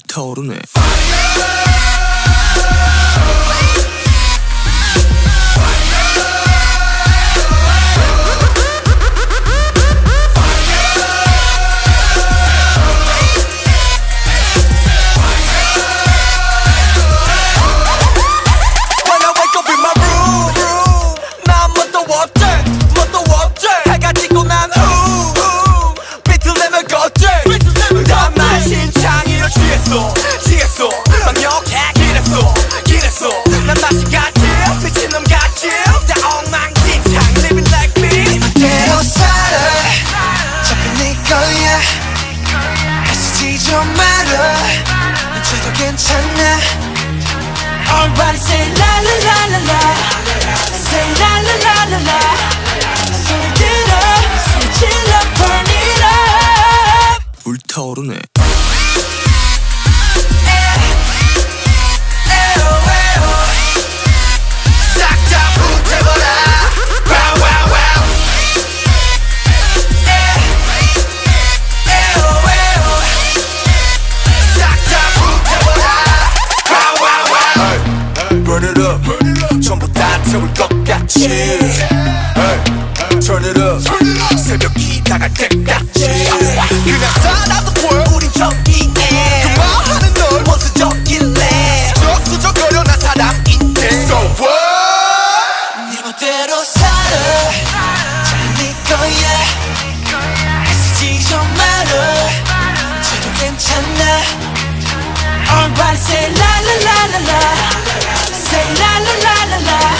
불타오르네 좀 마라 이제도 괜찮아 Everybody say la la la la la Say la la la la la 소리 들어 소리 질러 burn it up 불타오르네 것 같이 Turn it up. 새벽이 다갈 때까지. 그냥 살아도 보여 우린 저기에 그만하는 널. 원수적일래 수적수적거려 난 사람인데. So what? 네 멋대로 살아. 자꾸 네 거야. 애쓰지 좀 마라 이제도 괜찮아. Everybody say la la la la la. Say la la la la la